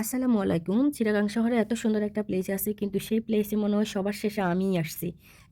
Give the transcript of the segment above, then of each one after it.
আসসালামু আলাইকুম। চিটাগাং শহরে এত সুন্দর একটা প্লেস আছে, কিন্তু সেই প্লেসে মনে হয় সবার শেষে আমিই আসছি।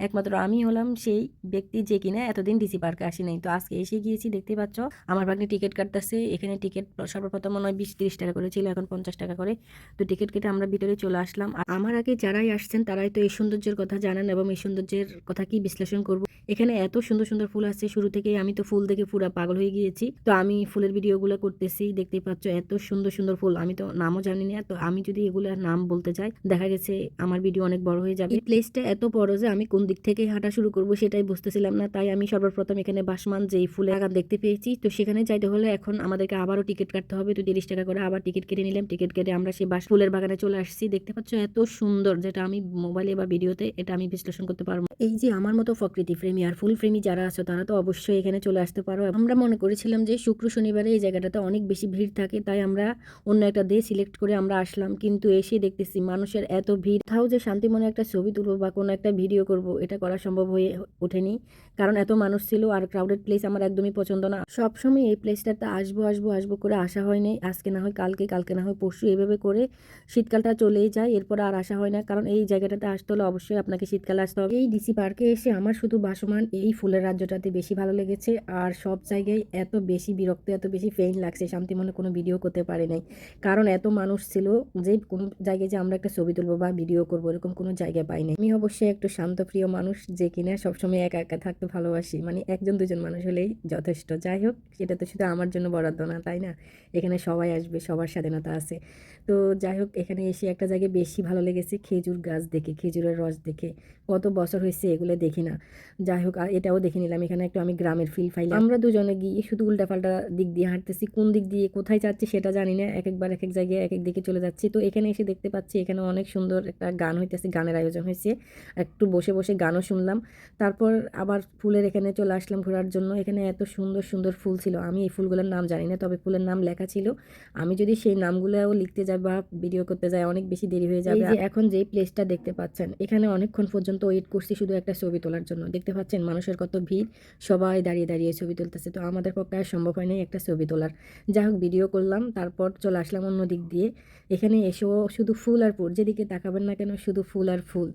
একমাত্র আমি হলাম সেই ব্যক্তি যে কিনা এতদিন ডিসি পার্কে আসি নাই। তো আজকে এসে গিয়েছি, দেখতে পাচ্ছ, আমার ভাগ্নে টিকিট কাটতেছে। এখানে টিকিট সর্বপ্রথম মনে হয় বিশ তিরিশ টাকা করে ছিল, এখন পঞ্চাশ টাকা করে। তো টিকিট কেটে আমরা ভিতরে চলে আসলাম। আমার আগে যারাই আসছেন, তারাই তো এই সৌন্দর্যের কথা জানেন এবং এই সৌন্দর্যের কথা কি বিশ্লেষণ করব। এখানে এত সুন্দর সুন্দর ফুল আছে, শুরু থেকেই আমি তো ফুল দেখে পুরা পাগল হয়ে গিয়েছি। তো আমি ফুলের ভিডিওগুলো করতেছি, দেখতেই পাচ্ছ, এত সুন্দর সুন্দর ফুল। আমি তো নামও জানি না, তো আমি যদি এগুলোর নাম বলতে চাই, দেখা গেছে আমার ভিডিও অনেক বড় হয়ে যাবে। প্লেসটা এত বড় যে আমি কোন দিক থেকে হাঁটা শুরু করব সেটাই বুঝতেছিলাম না, তাই আমি সর্বপ্রথম এখানে বাসমান যেই ফুলের বাগান দেখতে পেয়েছি, তো সেখানে যাইতে হলে এখন আমাদেরকে আবারও টিকিট কাটতে হবে। তো তিরিশ টাকা করে আবার টিকিট কেটে নিলাম টিকিট কেটে আমরা সেই বাস, ফুলের বাগানে চলে আসছি। দেখতে পাচ্ছ এত সুন্দর, যেটা আমি মোবাইলে বা ভিডিওতে এটা আমি বিশ্লেষণ করতে পারব এই যে আমার মতো প্রকৃতি প্রেমী আর ফুল প্রেমী যারা আছো, তারা তো অবশ্যই এখানে চলে আসতে পারো। আমরা মনে করেছিলাম যে শুক্র শনিবারে এই জায়গাটাতে অনেক বেশি ভিড় থাকে, তাই আমরা অন্য একটা ডে সিলেক্ট করে আমরা আসলাম। কিন্তু এসে দেখতেছি মানুষের এত ভিড়। তাও যে শান্তি মনে একটা ছবি তুলবো বা কোনো একটা ভিডিও করব, এটা করা সম্ভব হয়ে ওঠেনি। কারণ এত মানুষ ছিল আর ক্রাউডেড প্লেস আমার একদমই পছন্দ না। সবসময় এই প্লেসটাতে আসব আসব আসব করে আসা হয়নি আজকে না হয় কালকে কালকে না হয় পরশু এভাবে করে শীতকালটা চলেই যায়। এরপর আর আসা হয় না। কারণ এই জায়গাটাতে আসতে হলে অবশ্যই আপনাকে শীতকালে আসতে হবে। এই পার্কে এসে আমার শুধু বাসমান এই ফুলের রাজ্যটাতে বেশি ভালো লেগেছে। আর সব জায়গায় এত বেশি বিরক্ত, এত বেশি ফেইন লাগছে, শান্তি মনে কোনো ভিডিও করতে পারে নাই। কারণ এত মানুষ ছিল যে কোনো জায়গায় যে আমরা একটা ছবি তুলবো বা ভিডিও করব, এরকম কোনো জায়গায় পাই নাই। আমি অবশ্যই একটু শান্তপ্রিয় মানুষ যে কিনা সবসময় একা একা থাকতে ভালোবাসি। মানে একজন, দুজন মানুষ হলেই যথেষ্ট। যাই হোক, সেটা তো শুধু আমার জন্য বরাদ্দ না, তাই না? এখানে সবাই আসবে, সবার স্বাধীনতা আছে। তো যাই হোক, এখানে এসে একটা জায়গায় বেশি ভালো লেগেছে, খেজুর গাছ দেখে, খেজুরের রস দেখে। কত বছর হয়েছে এগুলো দেখি না। যাই হোক এটাও দেখে নিলাম। এখানে একটু আমি গ্রামের ফিল পাইলাম আমরা দুজনে গিয়ে শুধু উল্টাপাল্টা দিক দিয়ে হাঁটতেছি। কোন দিক দিয়ে কোথায় যাচ্ছি সেটা জানি না। এক একবার এক এক জায়গায় এক এক দিকে চলে যাচ্ছি। তো এখানে এসে দেখতে পাচ্ছি এখানে অনেক সুন্দর একটা গান হইতেছে গানের আয়োজন হয়েছে। একটু বসে বসে গানও শুনলাম। তারপর আবার ফুলের এখানে চলে আসলাম ঘোরার জন্য। এখানে এত সুন্দর সুন্দর ফুল ছিল। আমি এই ফুলগুলোর নাম জানি না তবে ফুলের নাম লেখা ছিল। আমি যদি সেই নামগুলোও লিখতে যাই বা ভিডিও করতে যাই অনেক বেশি দেরি হয়ে যাবে। এখন যেই প্লেসটা দেখতে পাচ্ছেন এখানে অনেকক্ষণ পর্যন্ত ওয়েট করছি শুধু একটা ছবি তোলার জন্য। দেখতে পাচ্ছেন মানুষের কত ভিড়, সবাই দাঁড়িয়ে দাঁড়িয়ে ছবি তুলতেছে। তো আমাদের পক্ষে আর সম্ভব হয়নি একটা ছবি তোলার। যাই হোক ভিডিও করলাম, তারপর চলে আসলাম অন্য দিক দিয়ে। এখানে এসেও শুধু ফুল আর ফুল, যেদিকে তাকাবেন না কেন শুধু ফুল আর ফুল।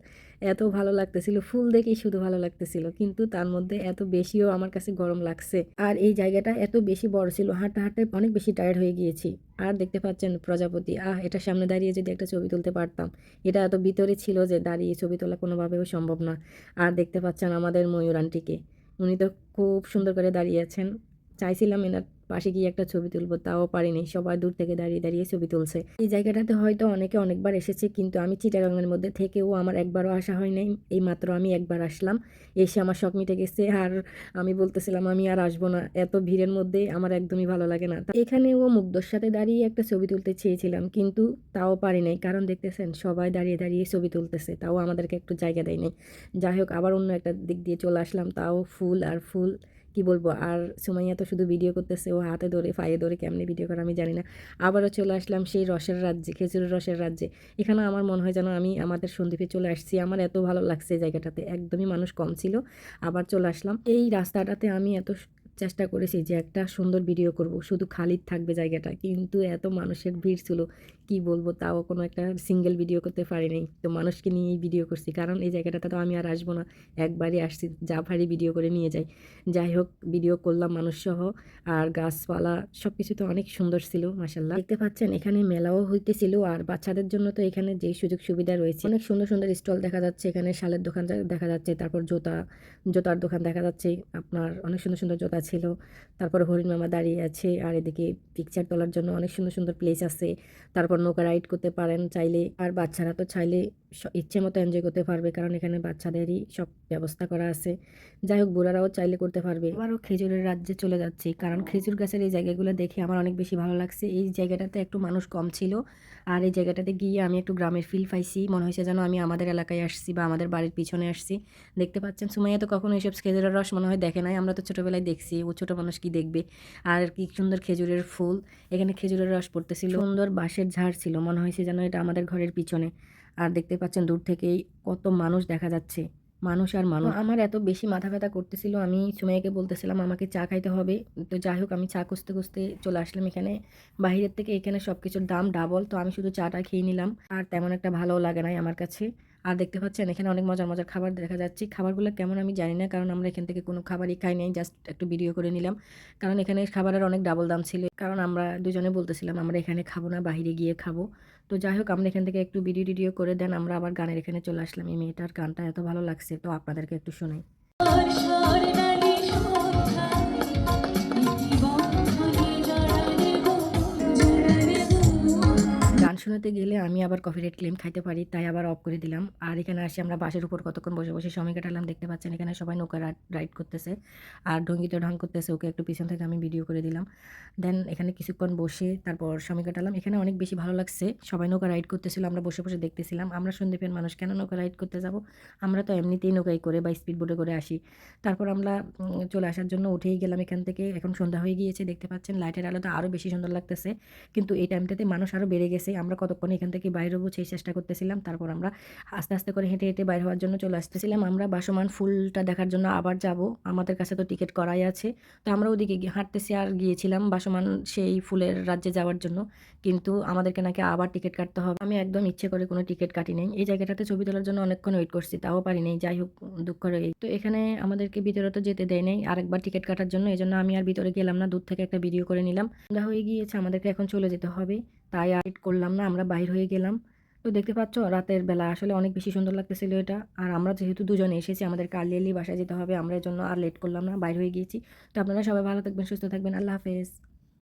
এত ভালো লাগতেছিল, ফুল দেখেই শুধু ভালো লাগতেছিল, কিন্তু তার মধ্যে এত বেশিও আমার কাছে গরম লাগছে। আর এই জায়গাটা এত বেশি বড় ছিল, হাঁটতে হাঁটতে অনেক বেশি টায়ার্ড হয়ে গিয়েছি। আর দেখতে পাচ্ছেন প্রজাপতি। আহ, এটা সামনে দাঁড়িয়ে যদি একটা ছবি তুলতে পারতাম। এটা এত ভিতরে ছিল যে দাঁড়িয়ে ছবি তোলা কোনোভাবেও সম্ভব না। আর দেখতে পাচ্ছেন আমাদের ময়ূর আন্টিকে উনি তো খুব সুন্দর করে দাঁড়িয়ে আছেন। চাইছিলাম এনার পাশে গিয়ে একটা ছবি তুলবো, তাও পারিনি। সবাই দূর থেকে দাঁড়িয়ে দাঁড়িয়ে ছবি তুলছে। এই জায়গাটাতে হয়তো অনেকে অনেকবার এসেছে, কিন্তু আমি চিটাগাঙের মধ্যে থেকেও আমার একবারও আসা হয় নাই এই মাত্র আমি একবার আসলাম। এসে আমার শখ মিটে গেছে, আর আমি বলতেছিলাম, আমি আর আসব না। এত ভিড়ের মধ্যে আমার একদমই ভালো লাগে না। এখানেও মুগ্ধর সাথে দাঁড়িয়ে একটা ছবি তুলতে চেয়েছিলাম, কিন্তু তাও পারি নাই কারণ দেখতেছেন, সবাই দাঁড়িয়ে দাঁড়িয়ে ছবি তুলতেছে, তাও আমাদেরকে একটু জায়গা দেয় নাই যাই হোক, আবার অন্য একটা দিক দিয়ে চলে আসলাম, তাও ফুল আর ফুল। কি বলব? আর সুমাইয়া তো শুধু ভিডিও করতেছে, ও হাতে ধরে, পায়ে ধরে কেমনি ভিডিও করে আমি জানি না। আবারও চলে আসলাম সেই রসের রাজ্যে, খেজুরের রসের রাজ্যে। এখানে আমার মনে হয় যেন আমি আমাদের সন্দীপে চলে আসছি। আমার এত ভালো লাগছে জায়গাটাতে। একদমই মানুষ কম ছিল। আবার চলে আসলাম। এই রাস্তাটাতে আমি এত চেষ্টা করেছি যে একটা সুন্দর ভিডিও করব। শুধু খালি থাকবে জায়গাটা কিন্তু এত মানুষের ভিড় ছিল। কি বলব? তাও কোনো একটা সিঙ্গেল ভিডিও করতে পারিনি তো মানুষকে নিয়েই ভিডিও করছি। কারণ এই জায়গাটাতে তো আমি আর আসব না। একবারই আসছি, যা ভারী ভিডিও করে নিয়ে যাই। যাই হোক ভিডিও করলাম মানুষ সহ আর গাছপালা সব কিছু তো অনেক সুন্দর ছিল মাসাল্লাহ দেখতে পাচ্ছেন, এখানে মেলাও হইতেছিল। আর বাচ্চাদের জন্য তো এখানে যেই সুযোগ সুবিধা রয়েছে, অনেক সুন্দর সুন্দর স্টল দেখা যাচ্ছে। এখানে শালের দোকান দেখা যাচ্ছে, তারপর জোতা, জোতার দোকান দেখা যাচ্ছে। আপনার অনেক সুন্দর সুন্দর জোতা ছিল। তারপর হরিণ মামা দাঁড়িয়ে আছে। আর এদিকে পিকচার তোলার জন্য অনেক সুন্দর সুন্দর প্লেস আছে। তারপর নৌকা রাইড করতে পারেন চাইলে, আর বাচ্চারা তো চাইলে ইচ্ছে মতো এনজয় করতে পারবে, কারণ এখানে বাচ্চাদেরই সব ব্যবস্থা করা আছে। যাই হোক, বুড়ারাও চাইলে করতে পারবে। আবারও খেজুরের রাজ্যে চলে যাচ্ছি, কারণ খেজুর গাছের এই জায়গাগুলো দেখে আমার অনেক বেশি ভালো লাগছে। এই জায়গাটাতে একটু মানুষ কম ছিল, আর এই জায়গাটাতে গিয়ে আমি একটু গ্রামের ফিল পাইছি। মনে হয়েছে যেন আমি আমাদের এলাকায় আসছি বা আমাদের বাড়ির পিছনে আসছি। দেখতে পাচ্ছেন, সুমাইয়া তো কখনো এইসব খেজুরের রস মনে হয় দেখে নাই। আমরা তো ছোটোবেলায় দেখছি, ও ছোটো মানুষ কি দেখবে? আর কি সুন্দর খেজুরের ফুল। এখানে খেজুরের রস পড়তেছিল। সুন্দর বাঁশের ঝাড় ছিল। মনে হয়েছে যেন এটা আমাদের ঘরের পিছনে। আর দেখতে পাচ্ছেন দূর থেকেই কত মানুষ দেখা যাচ্ছে। মানুষ আর মানুষ। আমার এত বেশি মাথা ব্যথা করতেছিল। আমি সুমাইয়াকে বলতেছিলাম, আমাকে চা খাইতে হবে। তো যাই হোক, আমি চা খুঁজতে খুঁজতে চলে আসলাম এখানে। বাহিরের থেকে এখানে সব কিছুর দাম ডাবল তো আমি শুধু চাটা খেয়ে নিলাম। আর তেমন একটা ভালো লাগে নাই আমার কাছে। আর দেখতে পাচ্ছেন, এখানে অনেক মজার মজার খাবার দেখা যাচ্ছে। খাবারগুলো কেমন আমি জানি না, কারণ আমরা এখান থেকে কোনো খাবারই খাই নাই জাস্ট একটু ভিডিও করে নিলাম। কারণ এখানে খাবারের অনেক ডাবল দাম ছিল। কারণ আমরা দুজনে বলতেছিলাম, আমরা এখানে খাব না বাহিরে গিয়ে খাব। তো যাই হোক, আমরা এখান থেকে একটু ভিডিও টিডিও করে দেন, আমরা আবার গানের এখানে চলে আসলাম। এই মেয়েটার গানটা এত ভালো লাগছে, তো আপনাদেরকে একটু শোনাই। শোনাতে গেলে আমি আবার কপিরাইট ক্লেম খাইতে পারি, তাই আবার অফ করে দিলাম। আর এখানে আসি আমরা বাসের উপর কতক্ষণ বসে বসে সময় কাটালাম, দেখতে পাচ্ছেন এখানে সবাই নৌকা রাইড করতেছে। আর ডঙ্গিতে ঢং করতেছে, ওকে একটু পিছন থেকে আমি ভিডিও করে দিলাম। দেন এখানে কিছুক্ষণ বসে তারপর সময় কাটালাম। এখানে অনেক বেশি ভালো লাগছে, সবাই নৌকা রাইড করতেছিল, আমরা বসে বসে দেখতেছিলাম। আমরা সন্দীপের মানুষ, কেন নৌকা রাইড করতে যাব? আমরা তো এমনিতেই নৌকায় করে বা স্পিড বোটে করে আসি। তারপর আমরা চলে আসার জন্য উঠেই গেলাম এখান থেকে। এখন সন্ধ্যা হয়ে গিয়েছে, দেখতে পাচ্ছেন লাইটের আলোটা আরও বেশি সুন্দর লাগতেছে। কিন্তু এই টাইমটাতে মানুষ আরও বেড়ে গেছে। আমরা কতক্ষণ এখান থেকে বাইরে হব সেই চেষ্টা করতেছিলাম। তারপর আমরা আস্তে আস্তে করে হেঁটে হেঁটে বাইরে হওয়ার জন্য চলে আসতেছিলাম। আমরা বাসমান ফুলটা দেখার জন্য আবার যাব। আমাদের কাছে তো টিকিট করাই আছে। তো আমরা ওদিকে হাঁটতেছি আর গিয়েছিলাম বাসমান সেই ফুলের রাজ্যে যাওয়ার জন্য। কিন্তু আমাদেরকে নাকি আবার টিকিট কাটতে হবে। আমি একদম ইচ্ছে করে কোনো টিকিট কাটি নাই। এই জায়গাটাতে ছবি তোলার জন্য অনেকক্ষণ ওয়েট করছি, তাও পারি নাই। যাই হোক, দুঃখ রয়ে তো এখানে আমাদেরকে ভিতরে তো যেতে দেয় নাই। আরেকবার টিকিট কাটার জন্য। এই জন্য আমি আর ভিতরে গেলাম না। দূর থেকে একটা ভিডিও করে নিলাম। সন্ধ্যা হয়ে গিয়েছে। আমাদেরকে এখন চলে যেতে হবে। তাই আর করলাম না, আমরা বাইর হয়ে গেলাম। তো দেখতে পাচ্ছ, রাতের বেলা আসলে অনেক বেশি সুন্দর লাগতেছিল এটা। আর আমরা যেহেতু দুজনে এসেছি, আমাদের কার্লি আর্লি বাসায় যেতে হবে, আমরা এর জন্য আর লেট করলাম না, বাইর হয়ে গিয়েছি। তো আপনারা সবাই ভালো থাকবেন, সুস্থ থাকবেন, আল্লাহ হাফেজ।